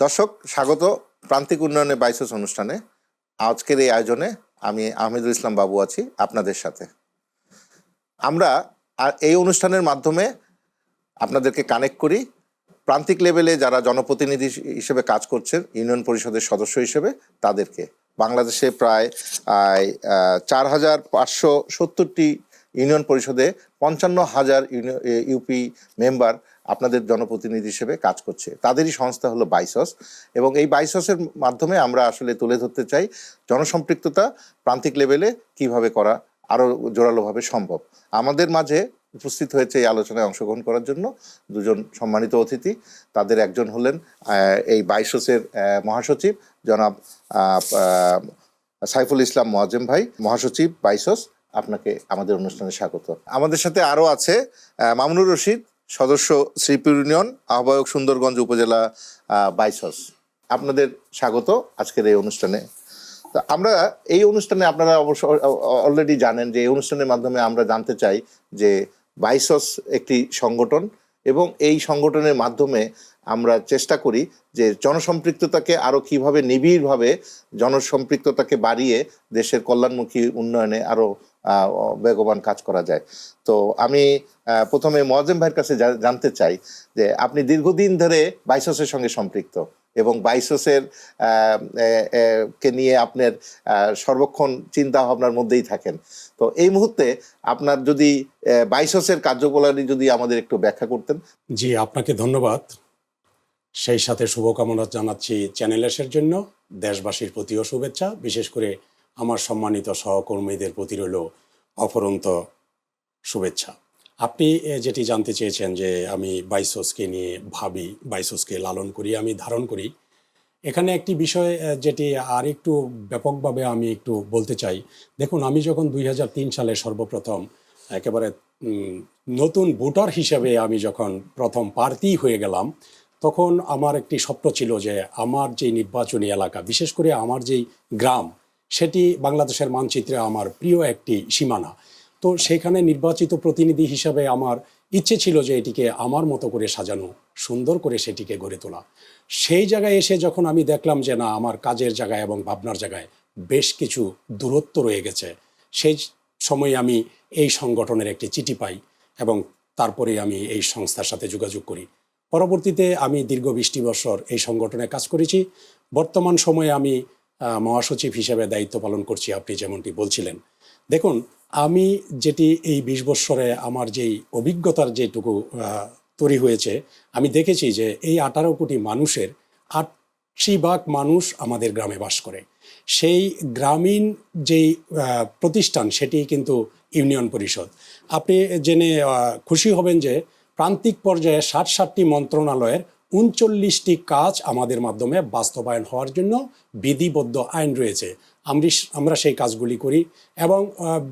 দর্শক, স্বাগত প্রান্তিক উন্নয়নে বাইসেস অনুষ্ঠানে। আজকের এই আয়োজনে আমি আহমেদুল ইসলাম বাবু আছি আপনাদের সাথে। আমরা এই অনুষ্ঠানের মাধ্যমে আপনাদেরকে কানেক্ট করি। প্রান্তিক লেভেলে যারা জনপ্রতিনিধি হিসেবে কাজ করছেন, ইউনিয়ন পরিষদের সদস্য হিসেবে তাদেরকে। বাংলাদেশে প্রায় চার হাজার পাঁচশো সত্তরটি ইউনিয়ন পরিষদে পঞ্চান্ন হাজার ইউপি মেম্বার আপনাদের জনপ্রতিনিধি হিসেবে কাজ করছে। তাদেরই সংস্থা হলো বাইসস এবং এই বাইসসের মাধ্যমে আমরা আসলে তুলে ধরতে চাই জনসম্পৃক্ততা, প্রান্তিক লেভেলে কীভাবে করা আরও জোরালোভাবে সম্ভব। আমাদের মাঝে উপস্থিত হয়েছে এই আলোচনায় অংশগ্রহণ করার জন্য দুজন সম্মানিত অতিথি। তাদের একজন হলেন এই বাইসসের মহাসচিব জনাব সাইফুল ইসলাম মোয়াজেম ভাই। মহাসচিব, বাইসস, আপনাকে আমাদের অনুষ্ঠানে স্বাগত। আমাদের সাথে আরও আছে মামুনুর রশিদ সদস্য শ্রীপুর ইউনিয়ন আহ্বায়ক সুন্দরগঞ্জ উপজেলা বাইসস। আপনাদের স্বাগত আজকের এই অনুষ্ঠানে। আমরা এই অনুষ্ঠানে আপনারা অবশ্য অলরেডি জানেন যে এই অনুষ্ঠানের মাধ্যমে আমরা জানতে চাই যে বাইসস একটি সংগঠন এবং এই সংগঠনের মাধ্যমে আমরা চেষ্টা করি যে জনসম্পৃক্ততাকে আরও কীভাবে নিবিড়ভাবে জনসম্পৃক্ততাকে বাড়িয়ে দেশের কল্যাণমুখী উন্নয়নে আরও আহ, বেগবান কাজ করা যায়। তো আমি প্রথমে মোয়াজ্জেম ভাইয়ের কাছে জানতে চাই যে আপনি দীর্ঘদিন ধরে বাইসসের সঙ্গে সম্পৃক্ত এবং বাইসসের কে নিয়ে আপনার সর্বক্ষণ চিন্তা ভাবনার মধ্যেই থাকেন। তো এই মুহূর্তে আপনার যদি বাইসসের কার্যকলাপ যদি আমাদের একটু ব্যাখ্যা করতেন। জি, আপনাকে ধন্যবাদ। সেই সাথে শুভকামনা জানাচ্ছি চ্যানেল এসের জন্য। দেশবাসীর প্রতিও শুভেচ্ছা। বিশেষ করে আমার সম্মানিত সহকর্মীদের প্রতি রইল অফরন্ত শুভেচ্ছা। আপনি যেটি জানতে চেয়েছেন যে আমি বাইসোসকে নিয়ে ভাবি, বাইসোসকে লালন করি, আমি ধারণ করি, এখানে একটি বিষয় যেটি আর একটু ব্যাপকভাবে আমি একটু বলতে চাই। দেখুন, আমি যখন দুই হাজার তিন সালে সর্বপ্রথম, একেবারে নতুন ভোটার হিসেবে আমি যখন প্রথম প্রার্থী হয়ে গেলাম, তখন আমার একটি স্বপ্ন ছিল যে আমার যে নির্বাচনী এলাকা, বিশেষ করে আমার যেই গ্রাম সেটি বাংলাদেশের মানচিত্রে আমার প্রিয় একটি সীমানা। তো সেখানে নির্বাচিত প্রতিনিধি হিসাবে আমার ইচ্ছে ছিল যে এটিকে আমার মতো করে সাজানো, সুন্দর করে সেটিকে গড়ে তোলা। সেই জায়গায় এসে যখন আমি দেখলাম যে না, আমার কাজের জায়গায় এবং ভাবনার জায়গায় বেশ কিছু দূরত্ব রয়ে গেছে, সেই সময় আমি এই সংগঠনের একটি চিঠি পাই এবং তারপরে আমি এই সংস্থার সাথে যোগাযোগ করি। পরবর্তীতে আমি দীর্ঘ বিশটি বছর এই সংগঠনে কাজ করেছি। বর্তমান সময়ে আমি মহাসচিব হিসেবে দায়িত্ব পালন করছি, আপনি যেমনটি বলছিলেন। দেখুন, আমি যেটি এই বিশ বৎসরে আমার যেই অভিজ্ঞতার যেটুকু তৈরি হয়েছে, আমি দেখেছি যে এই আঠারো কোটি মানুষের আশি ভাগ মানুষ আমাদের গ্রামে বাস করে। সেই গ্রামীণ যেই প্রতিষ্ঠান, সেটি কিন্তু ইউনিয়ন পরিষদ। আপনি জেনে খুশি হবেন যে প্রান্তিক পর্যায়ে ষাট ষাটটি মন্ত্রণালয়ের উনচল্লিশটি কাজ আমাদের মাধ্যমে বাস্তবায়ন হওয়ার জন্য বিধিবদ্ধ আইন রয়েছে। আমরা আমরা সেই কাজগুলি করি এবং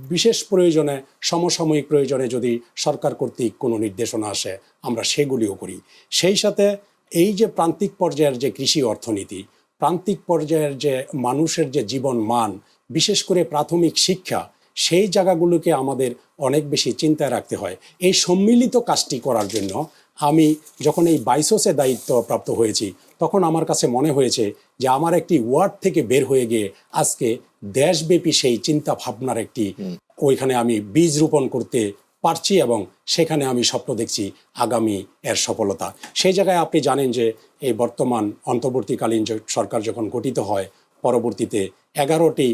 বিশেষ প্রয়োজনে, সমসাময়িক প্রয়োজনে যদি সরকার কর্তৃক কোনো নির্দেশনা আসে, আমরা সেগুলিও করি। সেই সাথে এই যে প্রান্তিক পর্যায়ের যে কৃষি অর্থনীতি, প্রান্তিক পর্যায়ের যে মানুষের যে জীবন মান, বিশেষ করে প্রাথমিক শিক্ষা, সেই জায়গাগুলোকে আমাদের অনেক বেশি চিন্তায় রাখতে হয়। এই সম্মিলিত কাজটি করার জন্য আমি যখন এই বাইসোসে দায়িত্ব প্রাপ্ত হয়েছি তখন আমার কাছে মনে হয়েছে যে আমার একটি ওয়ার্ড থেকে বের হয়ে গিয়ে আজকে দেশব্যাপী সেই চিন্তা ভাবনার একটি ওইখানে আমি বীজ রোপণ করতে পারছি এবং সেখানে আমি স্বপ্ন দেখছি আগামী এর সফলতা। সেই জায়গায় আপনি জানেন যে এই বর্তমান অন্তর্বর্তীকালীন সরকার যখন গঠিত হয় পরবর্তীতে এগারোটি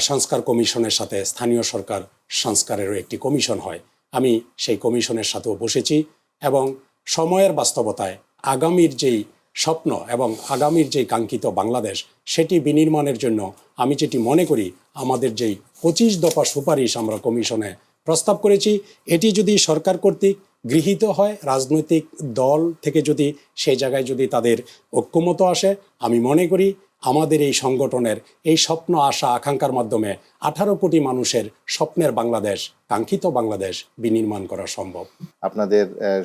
সংস্কার কমিশনের সাথে স্থানীয় সরকার সংস্কারেরও একটি কমিশন হয়। আমি সেই কমিশনের সাথেও বসেছি এবং সময়ের বাস্তবতায় আগামীর যেই স্বপ্ন এবং আগামীর যেই কাঙ্ক্ষিত বাংলাদেশ, সেটি বিনির্মাণের জন্য আমি যেটি মনে করি, আমাদের যেই পঁচিশ দফা সুপারিশ আমরা কমিশনে প্রস্তাব করেছি, এটি যদি সরকার কর্তৃক গৃহীত হয়, রাজনৈতিক দল থেকে যদি সেই জায়গায় যদি তাদের ঐক্যমত আসে, আমি মনে করি আমাদের এই সংগঠনের এই স্বপ্ন আশা আকাঙ্ক্ষার মাধ্যমে আঠারো কোটি মানুষের স্বপ্নের বাংলাদেশ কাঙ্ক্ষিত বাংলাদেশ বিনির্মাণ করা সম্ভব। আপনাদের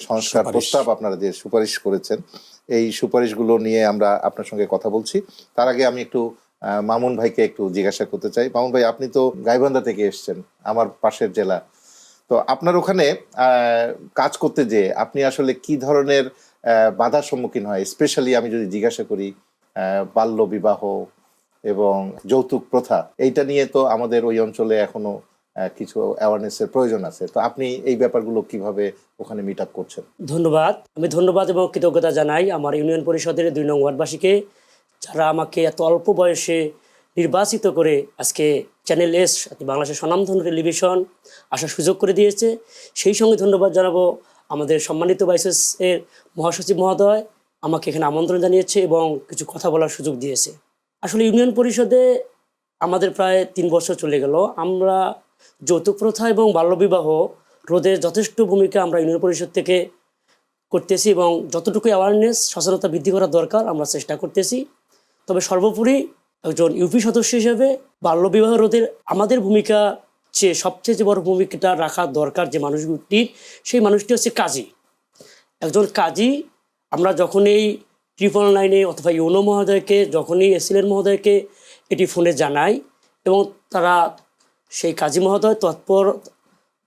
সংস্কার প্রস্তাব আপনারা যে সুপারিশ করেছেন এই সুপারিশগুলো নিয়ে আমরা আপনার সঙ্গে কথা বলছি। তার আগে আমি একটু মামুন ভাইকে একটু জিজ্ঞাসা করতে চাই। মামুন ভাই আপনি তো গাইবান্ধা থেকে এসেছেন আমার পাশের জেলা। তো আপনার ওখানে আহ, কাজ করতে যে আপনি আসলে কি ধরনের বাধার সম্মুখীন হয়? স্পেশালি আমি যদি জিজ্ঞাসা করি বাল্য বিবাহ এবং যৌতুক প্রথা, এইটা নিয়ে তো আমাদের ওই অঞ্চলে এখনও কিছু অ্যাওয়ারনেসের প্রয়োজন আছে। তো আপনি এই ব্যাপারগুলো কীভাবে ওখানে মিট আপ করছেন? ধন্যবাদ। আমি ধন্যবাদ এবং কৃতজ্ঞতা জানাই আমার ইউনিয়ন পরিষদের দুই নং ওয়ার্ডবাসীকে, যারা আমাকে এত অল্প বয়সে নির্বাচিত করে আজকে চ্যানেল এস বাংলাদেশের স্বনামধন্য টেলিভিশন আসার সুযোগ করে দিয়েছে। সেই সঙ্গে ধন্যবাদ জানাব আমাদের সম্মানিত বাইসেস এর মহাসচিব মহোদয় আমাকে এখানে আমন্ত্রণ জানিয়েছে এবং কিছু কথা বলার সুযোগ দিয়েছে। আসলে ইউনিয়ন পরিষদে আমাদের প্রায় তিন বছর চলে গেল। আমরা যৌতুক প্রথা এবং বাল্যবিবাহ রোধে যথেষ্ট ভূমিকা আমরা ইউনিয়ন পরিষদ থেকে করতেছি এবং যতটুকু অ্যাওয়ারনেস সচেতনতা বৃদ্ধি করা দরকার আমরা চেষ্টা করতেছি। তবে সর্বোপরি একজন ইউপি সদস্য হিসেবে বাল্যবিবাহ রোধের আমাদের ভূমিকা চেয়ে সবচেয়ে যে বড় ভূমিকাটা রাখা দরকার যে মানুষটির, সেই মানুষটি হচ্ছে কাজী। একজন কাজী আমরা যখনই ট্রিপল নাইনে অথবা ইউনো মহোদয়কে, যখনই এসিলেন মহোদয়কে এটি ফোনে জানাই এবং তারা সেই কাজী মহোদয় তৎপর,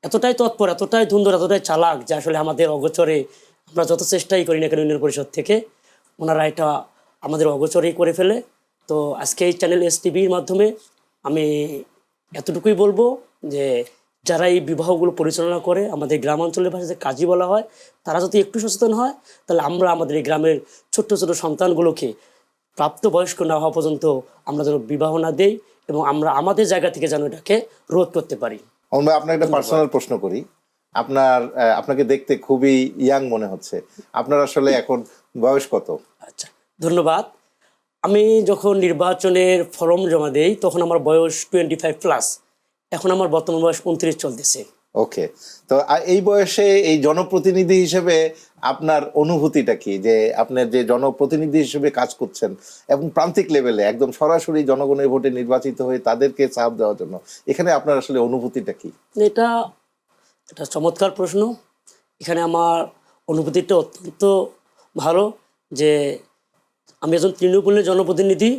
এতটাই তৎপর, এতটাই ধুন্দর, এতটাই চালাক যে আসলে আমাদের অগোচরে আমরা যত চেষ্টাই করি না কেন ইউনিয়ন পরিষদ থেকে, ওনারা এটা আমাদের অগোচরেই করে ফেলে। তো আজকে এই চ্যানেল এস টিভির মাধ্যমে আমি এতটুকুই বলব যে যারা এই বিবাহগুলো পরিচালনা করে আমাদের গ্রামাঞ্চলের ভাষায় যে কাজী বলা হয় তারা যদি একটু সচেতন হয় তাহলে আমরা আমাদের এই গ্রামের ছোট্ট ছোট সন্তানগুলোকে প্রাপ্তবয়স্ক না হওয়া পর্যন্ত আমরা যেন বিবাহ না দেই এবং আমরা আমাদের জায়গা থেকে যেন এটাকে রোধ করতে পারি। আমরা আপনার একটা পার্সোনাল প্রশ্ন করি। আপনার আপনাকে দেখতে খুবই ইয়াং মনে হচ্ছে। আপনার আসলে এখন বয়স কত? আচ্ছা ধন্যবাদ। আমি যখন নির্বাচনের ফর্ম জমা দেই তখন আমার বয়স টোয়েন্টি ফাইভ প্লাস এখন আমার বর্তমান বয়স উনত্রিশ চলতেছে। ওকে তো এই বয়সে এই জনপ্রতিনিধি হিসেবে আপনার অনুভূতিটা কি? যে আপনার যে জনপ্রতিনিধি হিসেবে কাজ করছেন এবং প্রান্তিক লেভেলে একদম সরাসরি জনগণের ভোটে নির্বাচিত হয়ে তাদেরকে চাপ দেওয়ার জন্য এখানে আপনার আসলে অনুভূতিটা কি? এটা এটা চমৎকার প্রশ্ন। এখানে আমার অনুভূতিটা অত্যন্ত ভালো যে আমি একজন তৃণমূলের জনপ্রতিনিধি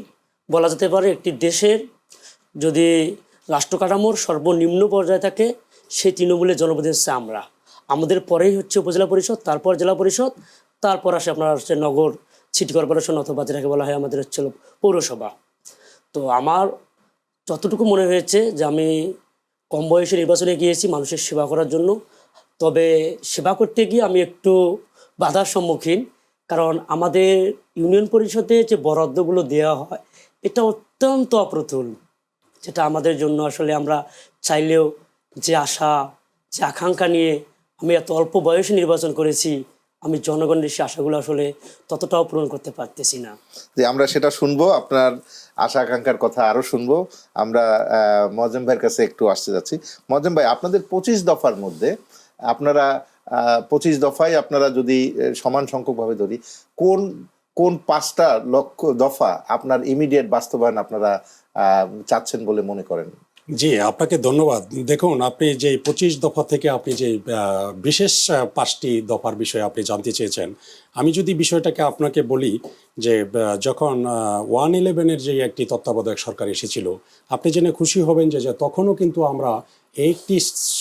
বলা যেতে পারে একটি দেশের যদি রাষ্ট্র কাঠামোর সর্বনিম্ন পর্যায়ে থাকে সেই তৃণমূলের জনপ্রতিনিধি হচ্ছে আমরা। আমাদের পরেই হচ্ছে উপজেলা পরিষদ, তারপর জেলা পরিষদ, তারপর আসে আপনার হচ্ছে নগর সিটি কর্পোরেশন অথবা যেটাকে বলা হয় আমাদের হচ্ছে পৌরসভা। তো আমার যতটুকু মনে হয়েছে যে আমি কম বয়সে নির্বাচনে গিয়েছি মানুষের সেবা করার জন্য। তবে সেবা করতে গিয়ে আমি একটু বাধার সম্মুখীন, কারণ আমাদের ইউনিয়ন পরিষদে যে বরাদ্দগুলো দেওয়া হয়, এটা অত্যন্ত অপ্রতুল। যেটা আমাদের জন্য আসলে আমরা চাইলেও যে আশা, যে আকাঙ্ক্ষা নিয়ে আমি এত অল্প বয়সে নির্বাচন করেছি, আমি জনগণের সেই আশাগুলো আসলে ততটাও পূরণ করতে পারতেছি না। যে আমরা সেটা শুনব, আপনার আশা, আকাঙ্ক্ষার কথা আরও শুনব। আমরা মজেম ভাইয়ের কাছে একটু আসতে যাচ্ছি। মজেম ভাই, আপনাদের পঁচিশ দফার মধ্যে আপনারা পঁচিশ দফায় আপনারা যদি সমান সংখ্যকভাবে ধরি, কোন কোন পাঁচটা লক্ষ্য দফা আপনার ইমিডিয়েট বাস্তবায়ন আপনারা চাচ্ছেন বলে মনে করেন? জি, আপনাকে ধন্যবাদ। দেখুন, আপনি যে পঁচিশ দফা থেকে আপনি যে বিশেষ পাঁচটি দফার বিষয়ে আপনি জানতে চেয়েছেন, আমি যদি বিষয়টাকে আপনাকে বলি যে যখন ওয়ান ইলেভেনের যে একটি তত্ত্বাবধায়ক সরকার এসেছিল, আপনি জেনে খুশি হবেন যে তখনও কিন্তু আমরা একটি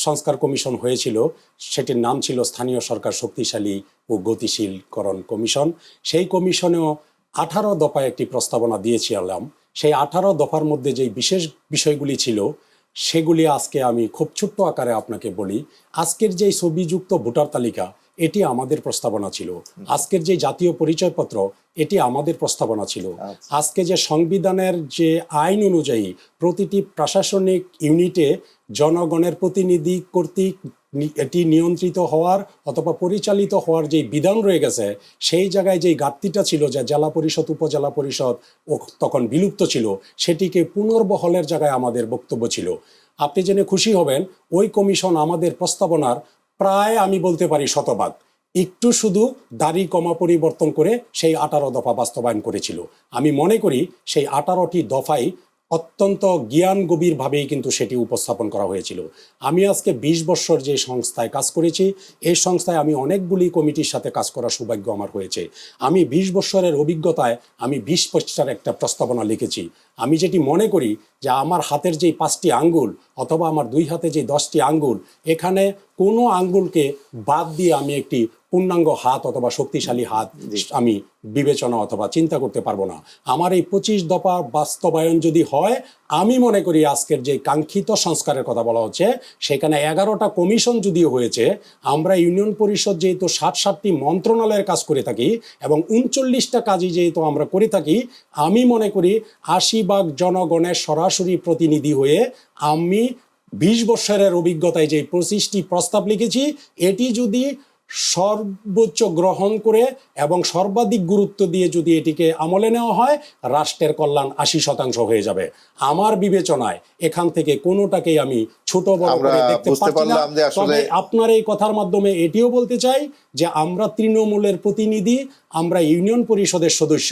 সংস্কার কমিশন হয়েছিল, সেটির নাম ছিল স্থানীয় সরকার শক্তিশালী ও গতিশীলকরণ কমিশন। সেই কমিশনেও আঠারো দফায় একটি প্রস্তাবনা দিয়েছিলাম সেই আঠারো দফার মধ্যে যেই বিশেষ বিষয়গুলি ছিল, সেগুলি আজকে আমি খুব ছোট্ট আকারে আপনাকে বলি। আজকের যেই ছবিযুক্ত ভোটার তালিকা এটি আমাদের প্রস্তাবনা ছিল। আজকের যে জাতীয় পরিচয়পত্র এটি আমাদের প্রস্তাবনা ছিল। আজকে যে সংবিধানের যে আইন অনুযায়ী প্রতিটি প্রশাসনিক ইউনিটে জনগণের প্রতিনিধি কর্তৃক এটি নিয়ন্ত্রিত হওয়ার অথবা পরিচালিত হওয়ার যে বিধান রয়ে গেছে সেই জায়গায় যেই ঘাটতিটা ছিল যে জেলা পরিষদ উপজেলা পরিষদ ও তখন বিলুপ্ত ছিল সেটিকে পুনর্বহলের জায়গায় আমাদের বক্তব্য ছিল। আপনি জেনে খুশি হবেন ওই কমিশন আমাদের প্রস্তাবনার প্রায় আমি বলতে পারি শতভাগ। একটু শুধু দাড়ি কমা পরিবর্তন করে সেই আঠারো দফা বাস্তবায়ন করেছিল। আমি মনে করি সেই আঠারোটি দফাই অত্যন্ত জ্ঞান গভীরভাবেই কিন্তু সেটি উপস্থাপন করা হয়েছিল। আমি আজকে বিশ বছর যে সংস্থায় কাজ করেছি এই সংস্থায় আমি অনেকগুলি কমিটির সাথে কাজ করার সৌভাগ্য আমার হয়েছে। আমি বিশ বছরের অভিজ্ঞতায় আমি বিশ পৃষ্ঠার একটা প্রস্তাবনা লিখেছি। আমি যেটি মনে করি যে আমার হাতের যেই পাঁচটি আঙ্গুল অথবা আমার দুই হাতে যে দশটি আঙ্গুল এখানে কোনো আঙ্গুলকে বাদ দিয়ে আমি একটি পূর্ণাঙ্গ হাত অথবা শক্তিশালী হাত আমি বিবেচনা অথবা চিন্তা করতে পারব না। আমার এই পঁচিশ দফা বাস্তবায়ন যদি হয় আমি মনে করি আজকের যে কাঙ্ক্ষিত সংস্কারের কথা বলা হচ্ছে, সেখানে এগারোটা কমিশন যদিও হয়েছে, আমরা ইউনিয়ন পরিষদ যেহেতু ষাট ষাটটি মন্ত্রণালয়ের কাজ করে থাকি এবং উনচল্লিশটা কাজই যেহেতু আমরা করে থাকি, আমি মনে করি আশি ভাগ জনগণের সরাসরি প্রতিনিধি হয়ে আমি বিশ বছরের অভিজ্ঞতায় যে পঁচিশটি প্রস্তাব লিখেছি, এটি যদি সর্বোচ্চ গ্রহণ করে এবং সর্বাধিক গুরুত্ব দিয়ে যদি এটিকে আমলে নেওয়া হয় রাষ্ট্রের কল্যাণ আশি শতাংশ হয়ে যাবে। আমার বিবেচনায় এখান থেকে কোনোটাকেই আমি ছোট বড় করে দেখতে পারছি না। তবে আপনার এই কথার মাধ্যমে এটিও বলতে চাই যে আমরা তৃণমূলের প্রতিনিধি আমরা ইউনিয়ন পরিষদের সদস্য।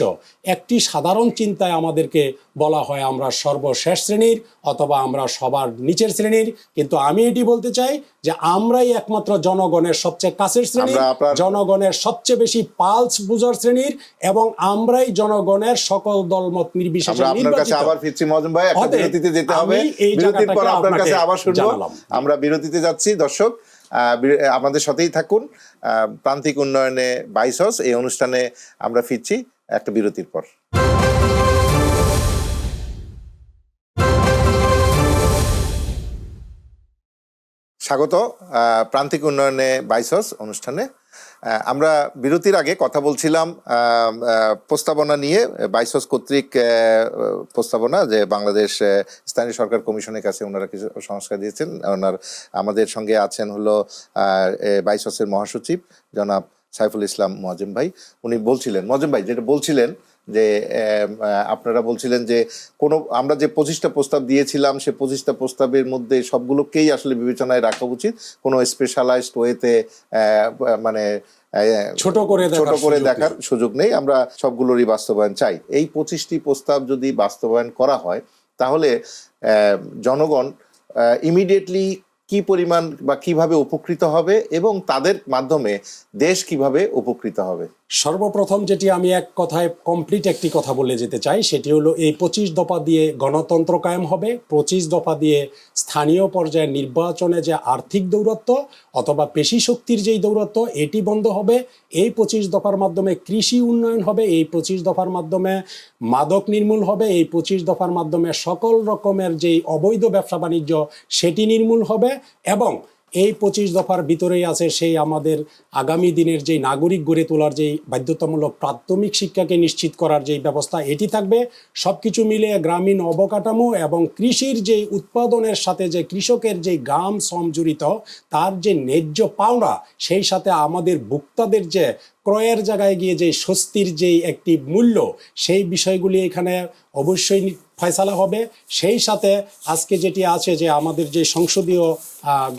একটি সাধারণ চিন্তায় আমাদেরকে বলা হয় আমরা সর্বশেষ শ্রেণির অথবা আমরা সবার নিচের শ্রেণির। কিন্তু আমি এটি বলতে চাই যে আমরাই একমাত্র জনগণের সবচেয়ে কাছের শ্রেণির জনগণের সবচেয়ে বেশি পালস বুঝার শ্রেণির এবং আমরাই জনগণের সকল দলমত নির্বিশেষে আমরা নির্বাচিত। আবার ফিরছি মজুম ভাই একটা বিরতিতে যেতে হবে। বিরতির পর আপনার কাছে আবার শুনব। আমরা বিরতিতে যাচ্ছি দর্শক। আমাদের সাথেই থাকুন। প্রান্তিক উন্নয়নে বাইসস এই অনুষ্ঠানে আমরা ফিরছি একটা বিরতির পর। স্বাগত প্রান্তিক উন্নয়নে বাইসস অনুষ্ঠানে। আমরা বিরতির আগে কথা বলছিলাম প্রস্তাবনা নিয়ে, বাইসস কর্তৃক প্রস্তাবনা যে বাংলাদেশ স্থানীয় সরকার কমিশনের কাছে ওনারা কিছু সংস্কার দিয়েছেন। ওনার, আমাদের সঙ্গে আছেন হলো বাইসসের মহাসচিব জনাব সাইফুল ইসলাম মহাজিম ভাই। উনি বলছিলেন, মহাজিম ভাই, যেটা বলছিলেন যে আপনারা বলছিলেন যে কোনো আমরা যে পঁচিশটা প্রস্তাব দিয়েছিলাম সে পঁচিশটা প্রস্তাবের মধ্যে সবগুলোকেই আসলে বিবেচনায় রাখা উচিত। কোনো স্পেশালাইজড ওয়েতে মানে ছোট করে ছোট করে দেখার সুযোগ নেই। আমরা সবগুলোরই বাস্তবায়ন চাই। এই পঁচিশটি প্রস্তাব যদি বাস্তবায়ন করা হয় তাহলে জনগণ ইমিডিয়েটলি কি পরিমাণ বা কীভাবে উপকৃত হবে এবং তাদের মাধ্যমে দেশ কীভাবে উপকৃত হবে? সর্বপ্রথম যেটি আমি এক কথায় কমপ্লিট একটি কথা বলে যেতে চাই, সেটি হলো এই পঁচিশ দফা দিয়ে গণতন্ত্র কায়েম হবে, পঁচিশ দফা দিয়ে স্থানীয় পর্যায়ে নির্বাচনে যে আর্থিক দৌরত্ব অথবা পেশি শক্তির যেই দৌরত্ব, এটি বন্ধ হবে। এই পঁচিশ দফার মাধ্যমে কৃষি উন্নয়ন হবে, এই পঁচিশ দফার মাধ্যমে মাদক নির্মূল হবে, এই পঁচিশ দফার মাধ্যমে সকল রকমের যেই অবৈধ ব্যবসা বাণিজ্য, সেটি নির্মূল হবে এবং এই পঁচিশ দফার ভিতরেই আছে সেই আমাদের আগামী দিনের যেই নাগরিক গড়ে তোলার যেই বাধ্যতামূলক প্রাথমিক শিক্ষাকে নিশ্চিত করার যেই ব্যবস্থা, এটি থাকবে। সব কিছু মিলে গ্রামীণ অবকাঠামো এবং কৃষির যেই উৎপাদনের সাথে যে কৃষকের যেই গাম শ্রম জড়িত, তার যে ন্যায্য পাওনা, সেই সাথে আমাদের ভোক্তাদের যে ক্রয়ের জায়গায় গিয়ে যে স্বস্তির যেই একটি মূল্য, সেই বিষয়গুলি এখানে অবশ্যই ফয়সালা হবে। সেই সাথে আজকে যেটি আছে যে আমাদের যে সংসদীয়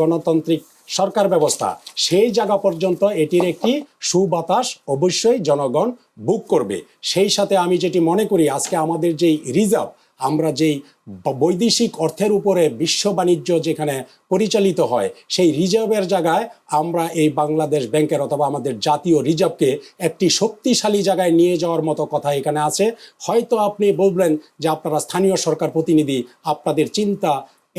গণতান্ত্রিক সরকার ব্যবস্থা, সেই জায়গা পর্যন্ত এটির একটি সুবাতাস অবশ্যই জনগণ বুক করবে। সেই সাথে আমি যেটি মনে করি, আজকে আমাদের যেই রিজার্ভ আমরা যেই বৈদেশিক অর্থের উপরে বিশ্ব বাণিজ্য যেখানে পরিচালিত হয়, সেই রিজার্ভের জায়গায় আমরা এই বাংলাদেশ ব্যাংকের অথবা আমাদের জাতীয় রিজার্ভকে একটি শক্তিশালী জায়গায় নিয়ে যাওয়ার মতো কথা এখানে আছে। হয়তো আপনি বলবেন যে আপনারা স্থানীয় সরকার প্রতিনিধি, আপনাদের চিন্তা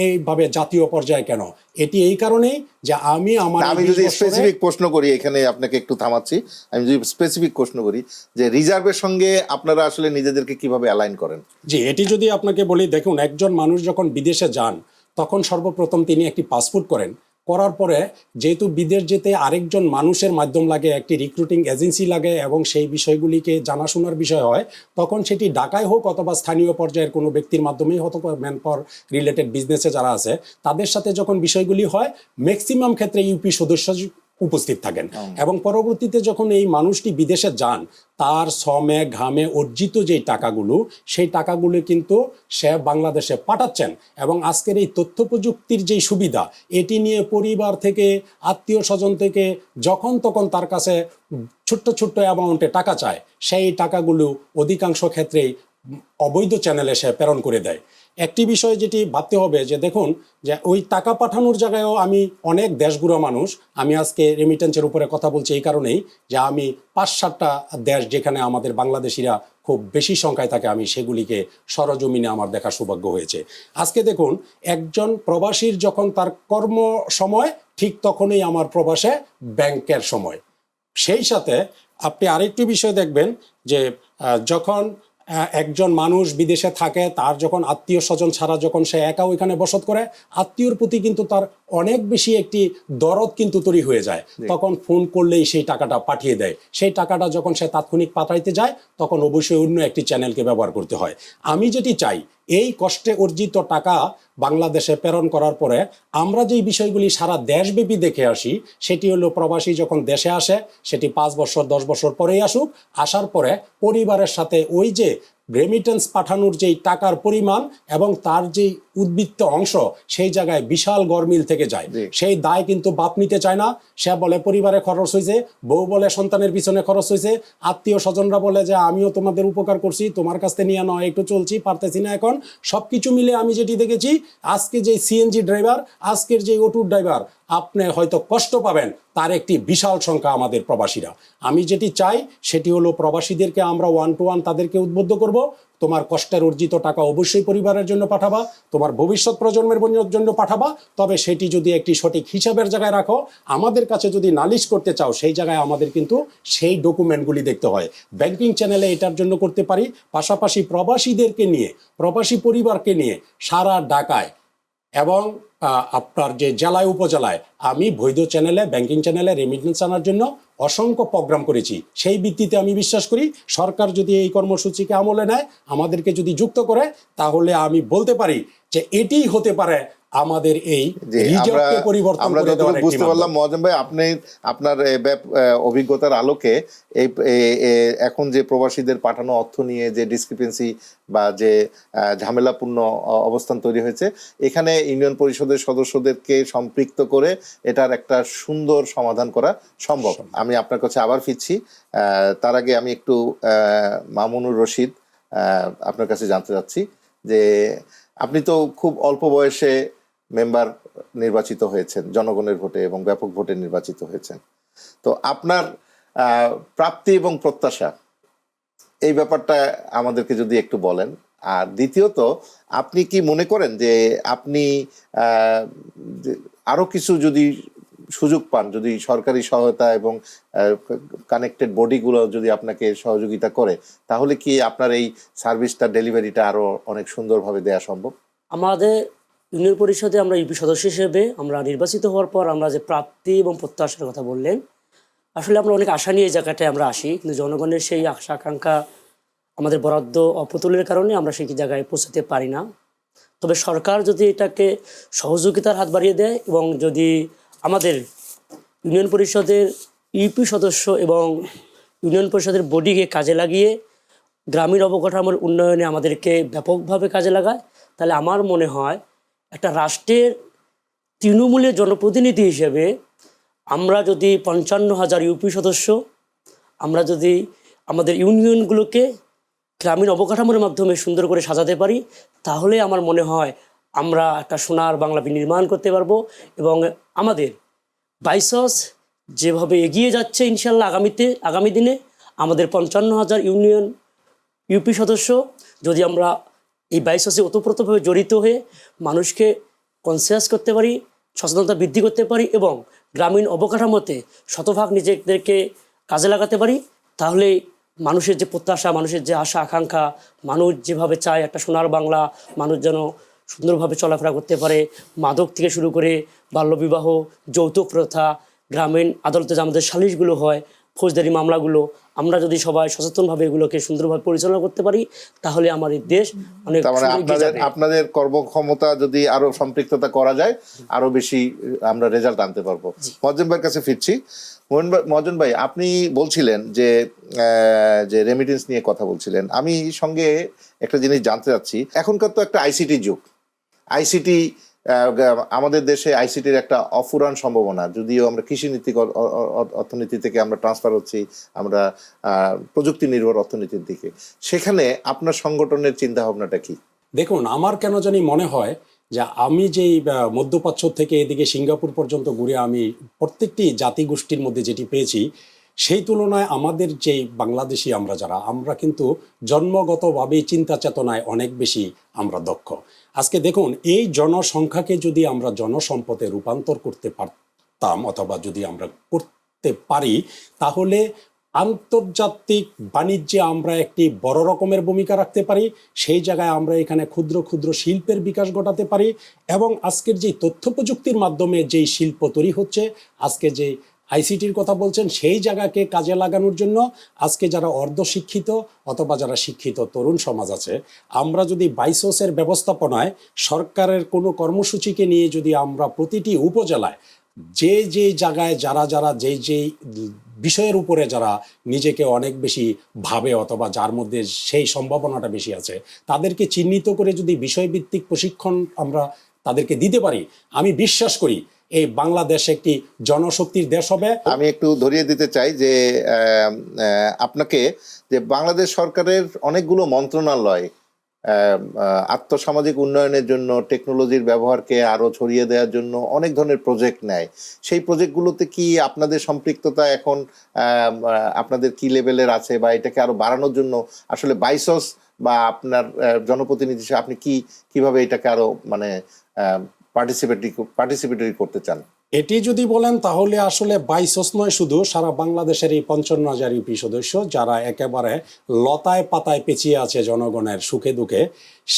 এইভাবে জাতীয় পর্যায়ে কেন? এটি এই কারণে যে আমি আমার আমি যদি স্পেসিফিক প্রশ্ন করি এখানে আপনাকে একটু থামাচ্ছি। আমি যদি স্পেসিফিক প্রশ্ন করি যে রিজার্ভের সঙ্গে আপনারা আসলে নিজেদেরকে কীভাবে অ্যালাইন করেন? জি এটি যদি আপনাকে বলি দেখুন একজন মানুষ যখন বিদেশে যান তখন সর্বপ্রথম তিনি একটি পাসপোর্ট করেন। করার পরে যেহেতু বিদেশ যেতে আরেকজন মানুষের মাধ্যম লাগে, একটি রিক্রুটিং এজেন্সি লাগে এবং সেই বিষয়গুলিকে জানাশোনার বিষয় হয়, তখন সেটি ঢাকায় হোক অথবা স্থানীয় পর্যায়ের কোনো ব্যক্তির মাধ্যমেই হতো ম্যান পাওয়ার রিলেটেড বিজনেসে যারা আছে, তাদের সাথে যখন বিষয়গুলি হয় ম্যাক্সিমাম ক্ষেত্রে ইউপি সদস্য উপস্থিত থাকেন। এবং পরবর্তীতে যখন এই মানুষটি বিদেশে যান তার শ্রমে ঘামে অর্জিত যেই টাকাগুলো সেই টাকাগুলো কিন্তু সে বাংলাদেশে পাঠাচ্ছেন। এবং আজকের এই তথ্য প্রযুক্তির যেই সুবিধা এটি নিয়ে পরিবার থেকে আত্মীয় স্বজন থেকে যখন তখন তার কাছে ছোট্ট ছোট্ট অ্যামাউন্টে টাকা চায় সেই টাকাগুলো অধিকাংশ ক্ষেত্রেই অবৈধ চ্যানেলে সে প্রেরণ করে দেয়। একটি বিষয় যেটি ভাবতে হবে যে দেখুন, যে ওই টাকা পাঠানোর জায়গায়ও আমি অনেক দেশগুলো মানুষ, আমি আজকে রেমিটেন্সের উপরে কথা বলছি এই কারণেই যে আমি পাঁচ সাতটা দেশ যেখানে আমাদের বাংলাদেশিরা খুব বেশি সংখ্যায় থাকে, আমি সেগুলিকে সরজমিনে আমার দেখা সৌভাগ্য হয়েছে। আজকে দেখুন, একজন প্রবাসীর যখন তার কর্ম সময় ঠিক তখনই আমার প্রবাসে ব্যাংকের সময়। সেই সাথে আপনি আরেকটি বিষয় দেখবেন যে যখন একজন মানুষ বিদেশে থাকে তার যখন আত্মীয় স্বজন ছাড়া যখন সে একা ওইখানে বসত করে আত্মীয়র প্রতি কিন্তু তার অনেক বেশি একটি দরদ কিন্তু তৈরি হয়ে যায়। তখন ফোন করলেই সেই টাকাটা পাঠিয়ে দেয়। সেই টাকাটা যখন সে তাৎক্ষণিক পাঠাইতে যায় তখন অবশ্যই অন্য একটি চ্যানেলকে ব্যবহার করতে হয়। আমি যেটি চাই এই কষ্টে অর্জিত টাকা বাংলাদেশে প্রেরণ করার পরে আমরা যেই বিষয়গুলি সারা দেশব্যাপী দেখে আসি, সেটি হলো প্রবাসী যখন দেশে আসে, সেটি পাঁচ বছর, দশ বছর পরেই আসুক, আসার পরে পরিবারের সাথে ওই যে রেমিটেন্স পাঠানোর যেই টাকার পরিমাণ এবং তার যেই উদ্বৃত্ত অংশ সেই জায়গায় বিশাল গরমিল থেকে যায়। সেই দায় কিন্তু বাপ নিতে চায় না। সে বলে পরিবারে খরচ হয়েছে বউ বলে সন্তানের পিছনে খরচ হয়েছে আত্মীয় স্বজনরা বলে যে আমিও তোমাদের উপকার করছি তোমার কাছ থেকে নিয়ে নয় একটু চলছি পারতেছি না এখন। সব কিছু মিলে আমি যেটি দেখেছি আজকে যে সিএনজি ড্রাইভার আজকের যে অটুর ড্রাইভার আপনি হয়তো কষ্ট পাবেন, তার একটি বিশাল সংখ্যা আমাদের প্রবাসীরা। আমি যেটি চাই, সেটি হলো প্রবাসীদেরকে আমরা ওয়ান টু ওয়ান তাদেরকে উদ্বুদ্ধ করব। তোমার কষ্টের অর্জিত টাকা অবশ্যই পরিবারের জন্য পাঠাবা, তোমার ভবিষ্যৎ প্রজন্মের জন্য পাঠাবা, তবে সেটি যদি একটি সঠিক হিসাবের জায়গায় রাখো, আমাদের কাছে যদি নালিশ করতে চাও, সেই জায়গায় আমাদের কিন্তু সেই ডকুমেন্টগুলি দেখতে হয়। ব্যাংকিং চ্যানেলে এটার জন্য করতে পারি, পাশাপাশি প্রবাসীদেরকে নিয়ে, প্রবাসী পরিবারকে নিয়ে সারা ঢাকায় এবং আপনার যে জেলায়, উপজেলায়, আমি বৈধ চ্যানেলে ব্যাংকিং চ্যানেলে রেমিটেন্স আনার জন্য অসংখ্য প্রোগ্রাম করেছি। সেই ভিত্তিতে আমি বিশ্বাস করি, সরকার যদি এই কর্মসূচিকে আমলে নেয়, আমাদেরকে যদি যুক্ত করে, তাহলে আমি বলতে পারি যে এটিই হতে পারে আমাদের এই রিজার্ভকে পরিবর্তন আমরা যতটুকু বুঝতে পারলাম মহাজন ভাই আপনি আপনার অভিজ্ঞতার আলোকে এই এখন যে প্রবাসীদের পাঠানো অর্থ নিয়ে যে ডিসক্রিপেন্সি বা যে ঝামেলাপূর্ণ অবস্থান তৈরি হয়েছে এখানে ইউনিয়ন পরিষদের সদস্যদেরকে সম্পৃক্ত করে এটার একটা সুন্দর সমাধান করা সম্ভব। আমি আপনার কাছে আবার ফিরছি। তার আগে আমি একটু মামুনুর রশিদ আপনার কাছে জানতে চাচ্ছি যে আপনি তো খুব অল্প বয়সে মেম্বার নির্বাচিত হয়েছেন জনগণের ভোটে এবং ব্যাপক ভোটে নির্বাচিত হয়েছেন। তো আপনার প্রাপ্তি এবং প্রত্যাশা এই ব্যাপারটা আমাদেরকে যদি একটু বলেন। আর দ্বিতীয়ত আপনি কি মনে করেন যে আপনি আহ, যে আরও কিছু যদি সুযোগ পান যদি সরকারি সহায়তা এবং কানেক্টেড বডিগুলো যদি আপনাকে সহযোগিতা করে তাহলে কি আপনার এই সার্ভিসটা ডেলিভারিটা আরও অনেক সুন্দরভাবে দেওয়া সম্ভব? আমাদের ইউনিয়ন পরিষদে আমরা ইউপি সদস্য হিসেবে আমরা নির্বাচিত হওয়ার পর আমরা যে প্রাপ্তি এবং প্রত্যাশার কথা বললেন, আসলে আমরা অনেক আশা নিয়ে এই জায়গাটায় আমরা আসি, কিন্তু জনগণের সেই আশা, আকাঙ্ক্ষা আমাদের বরাদ্দ অপুতুলের কারণে আমরা সেই জায়গায় পৌঁছাতে পারি না। তবে সরকার যদি এটাকে সহযোগিতার হাত বাড়িয়ে দেয় এবং যদি আমাদের ইউনিয়ন পরিষদের ইউপি সদস্য এবং ইউনিয়ন পরিষদের বডিকে কাজে লাগিয়ে গ্রামীণ অবকাঠামোর উন্নয়নে আমাদেরকে ব্যাপকভাবে কাজে লাগায়, তাহলে আমার মনে হয় একটা রাষ্ট্রের তৃণমূলের জনপ্রতিনিধি হিসেবে আমরা যদি পঞ্চান্ন হাজার ইউপি সদস্য, আমরা যদি আমাদের ইউনিয়নগুলোকে গ্রামীণ অবকাঠামোর মাধ্যমে সুন্দর করে সাজাতে পারি, তাহলে আমার মনে হয় আমরা একটা সোনার বাংলা নির্মাণ করতে পারব এবং আমাদের বাইসস যেভাবে এগিয়ে যাচ্ছে ইনশাল্লাহ আগামীতে, আগামী দিনে, আমাদের পঞ্চান্ন হাজার ইউনিয়ন ইউপি সদস্য যদি আমরা এই বাইসসে ওতপ্রোতভাবে জড়িত হয়ে মানুষকে কনসিয়াস করতে পারি, সচেতনতা বৃদ্ধি করতে পারি এবং গ্রামীণ অবকাঠামোতে শতভাগ নিজেদেরকে কাজে লাগাতে পারি, তাহলে মানুষের যে প্রত্যাশা, মানুষের যে আশা, আকাঙ্ক্ষা, মানুষ যেভাবে চায় একটা সোনার বাংলা, মানুষ যেন সুন্দরভাবে চলাফেরা করতে পারে, মাদক থেকে শুরু করে বাল্যবিবাহ, যৌতুক প্রথা, গ্রামীণ আদালতে যে আমাদের সালিশগুলো হয়, ফৌজদারি মামলাগুলো আমরা যদি সবাই সচেতনভাবে এগুলোকে সুন্দরভাবে পরিচালনা করতে পারি তাহলে আমার এই দেশ অনেক মানে আপনাদের আপনাদের কর্মক্ষমতা যদি আরও সম্পৃক্ততা করা যায় আরও বেশি আমরা রেজাল্ট আনতে পারব। মজ্জেম ভাইয়ের কাছে ফিরছি। মোহন ভাই- ভাই আপনি বলছিলেন যে আহ, যে রেমিটেন্স নিয়ে কথা বলছিলেন। আমি সঙ্গে একটা জিনিস জানতে চাচ্ছি। এখনকার তো একটা আইসিটি যুগ। আইসিটি আমাদের দেশে আইসিটির একটা অফুরান সম্ভাবনা। যদিও আমরা কৃষি কৃষিনীতি অর্থনীতি থেকে আমরা ট্রান্সফার হচ্ছি, আমরা প্রযুক্তি নির্ভর অর্থনীতির দিকে। সেখানে আপনার সংগঠনের চিন্তা ভাবনাটা কি? দেখুন, আমার কেন জানি মনে হয় যে আমি যেই মধ্যপ্রাচ্য থেকে এদিকে সিঙ্গাপুর পর্যন্ত ঘুরে আমি প্রত্যেকটি জাতিগোষ্ঠীর মধ্যে যেটি পেয়েছি, সেই তুলনায় আমাদের যেই বাংলাদেশি আমরা যারা, আমরা কিন্তু জন্মগতভাবেই চিন্তা চেতনায় অনেক বেশি আমরা দক্ষ। আজকে দেখুন, এই জনসংখ্যাকে যদি আমরা জনসম্পদে রূপান্তর করতে পারতাম অথবা যদি আমরা করতে পারি, তাহলে আন্তর্জাতিক বাণিজ্যে আমরা একটি বড় রকমের ভূমিকা রাখতে পারি, সেই জায়গায় আমরা এখানে ক্ষুদ্র ক্ষুদ্র শিল্পের বিকাশ ঘটাতে পারি এবং আজকের যে তথ্য প্রযুক্তির মাধ্যমে যেই শিল্প তৈরি হচ্ছে, আজকে যে আইসিটির কথা বলছেন, সেই জায়গাকে কাজে লাগানোর জন্য আজকে যারা অর্ধশিক্ষিত অথবা যারা শিক্ষিত তরুণ সমাজ আছে, আমরা যদি বাইসোসের ব্যবস্থাপনায় সরকারের কোনো কর্মসূচিকে নিয়ে যদি আমরা প্রতিটি উপজেলায় যে যে জায়গায় যারা যারা যেই যেই বিষয়ের উপরে যারা নিজেকে অনেক বেশি ভাবে অথবা যার মধ্যে সেই সম্ভাবনাটা বেশি আছে, তাদেরকে চিহ্নিত করে যদি বিষয়ভিত্তিক প্রশিক্ষণ আমরা তাদেরকে দিতে পারি, আমি বিশ্বাস করি এই বাংলাদেশ একটি জনশক্তির দেশ হবে। আমি একটু ধরিয়ে দিতে চাই যে আপনাকে যে বাংলাদেশ সরকারের অনেকগুলো মন্ত্রণালয় আহ, উন্নয়নের জন্য টেকনোলজির ব্যবহারকে আরও ছড়িয়ে দেওয়ার জন্য অনেক ধরনের প্রজেক্ট নেয়। সেই প্রজেক্টগুলোতে কি আপনাদের সম্পৃক্ততা এখন আপনাদের কি লেভেলের আছে বা এটাকে আরও বাড়ানোর জন্য আসলে বাইসস বা আপনার জনপ্রতিনিধি আপনি কি কীভাবে এটাকে আরও মানে পার্টিসিপেটরি পার্টিসিপেটরি করতে চান। এটি যদি বলেন, তাহলে আসলে বাইশস নয় শুধু, সারা বাংলাদেশের এই পঞ্চান্ন হাজার ইউপি সদস্য, যারা একেবারে লতায় পাতায় পেঁচিয়ে আছে জনগণের সুখে দুঃখে,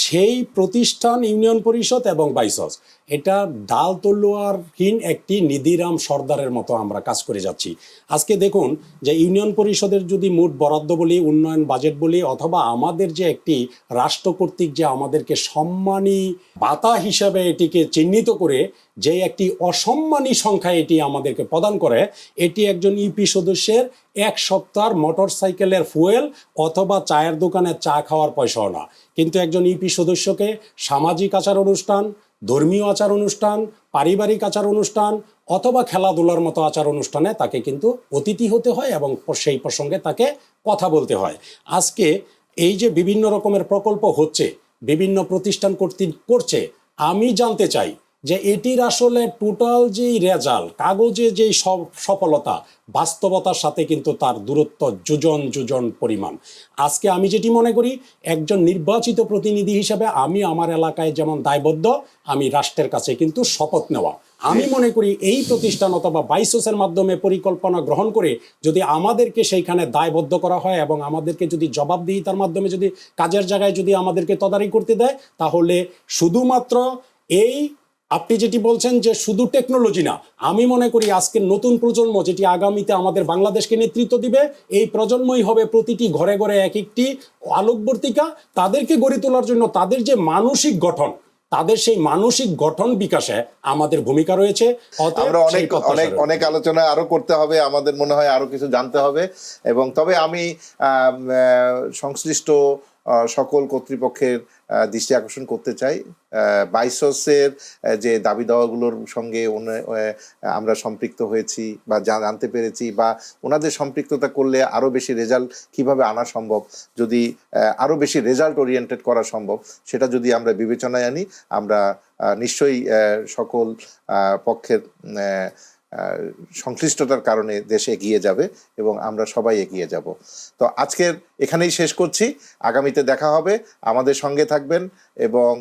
সেই প্রতিষ্ঠান ইউনিয়ন পরিষদ এবং বাইসস। এটা ডাল তল্লুয়ারহীন একটি নিধিরাম সর্দারের মতো আমরা কাজ করে যাচ্ছি। আজকে দেখুন যে ইউনিয়ন পরিষদের যদি মোট বরাদ্দ বলি, উন্নয়ন বাজেট বলি, অথবা আমাদের যে একটি রাষ্ট্র কর্তৃক যে আমাদেরকে সম্মানী বাতা হিসাবে এটিকে চিহ্নিত করে, যে একটি অসম্মানী সংখ্যা এটি আমাদেরকে প্রদান করে। এটি একজন ইপি সদস্যের এক সপ্তাহ মোটর সাইকেলের ফুয়েল অথবা চায়ের দোকানে চা খাওয়ার পয়সাও না। কিন্তু একজন ইপি সদস্যকে সামাজিক আচার অনুষ্ঠান, ধর্মীয় আচার অনুষ্ঠান, পারিবারিক আচার অনুষ্ঠান অথবা খেলাধুলার মতো আচার অনুষ্ঠানে তাকে কিন্তু অতিথি হতে হয় এবং সেই প্রসঙ্গে তাকে কথা বলতে হয়। আজকে এই যে বিভিন্ন রকমের প্রকল্প হচ্ছে, বিভিন্ন প্রতিষ্ঠান কর্তৃক করছে, আমি জানতে চাই যে এটির আসলে টোটাল যেই রেজাল্ট কাগজে যেই সব সফলতা, বাস্তবতার সাথে কিন্তু তার দূরত্ব যোজন যোজন পরিমাণ। আজকে আমি যেটি মনে করি, একজন নির্বাচিত প্রতিনিধি হিসেবে আমি আমার এলাকায় যেমন দায়বদ্ধ, আমি রাষ্ট্রের কাছে কিন্তু শপথ নেওয়া। আমি মনে করি এই প্রতিষ্ঠান অথবা বাইসোসের মাধ্যমে পরিকল্পনা গ্রহণ করে যদি আমাদেরকে সেইখানে দায়বদ্ধ করা হয় এবং আমাদেরকে যদি জবাবদিহিতার মাধ্যমে যদি কাজের জায়গায় যদি আমাদেরকে তদারকি করতে দেয়, তাহলে শুধুমাত্র এই আপনি যেটি বলছেন যে শুধু টেকনোলজি না আমি মনে করি আজকের নতুন প্রজন্ম যেটি আগামীতে আমাদের বাংলাদেশকে নেতৃত্ব দিবে এই প্রজন্মই হবে প্রতিটি ঘরে ঘরে এক একটি আলোকবর্তিকা। তাদেরকে গড়ে তোলার জন্য তাদের যে মানসিক গঠন তাদের সেই মানসিক গঠন বিকাশে আমাদের ভূমিকা রয়েছে। আমরা অনেক অনেক অনেক আলোচনা আরও করতে হবে আমাদের মনে হয় আরও কিছু জানতে হবে। এবং তবে আমি আহ, সংশ্লিষ্ট সকল কর্তৃপক্ষের দৃষ্টি আকর্ষণ করতে চাই। বাইসসের যে দাবি দাওয়াগুলোর সঙ্গে আমরা সম্পৃক্ত হয়েছি বা জানতে পেরেছি বা ওনাদের সম্পৃক্ততা করলে আরও বেশি রেজাল্ট কীভাবে আনা সম্ভব, যদি আরও বেশি রেজাল্ট ওরিয়েন্টেড করা সম্ভব, সেটা যদি আমরা বিবেচনায় আনি, আমরা নিশ্চয়ই সকল পক্ষের সংশ্লিষ্টতার কারণে দেশ এগিয়ে যাবে এবং আমরা সবাই এগিয়ে যাব। তো আজকের এখানেই শেষ করছি। আগামীতে দেখা হবে। আমাদের সঙ্গে থাকবেন এবং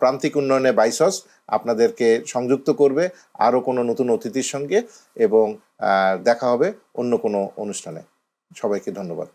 প্রান্তিক উন্নয়নে বাইসস আপনাদেরকে সংযুক্ত করবে আরও কোনো নতুন অতিথির সঙ্গে এবং দেখা হবে অন্য কোনো অনুষ্ঠানে। সবাইকে ধন্যবাদ।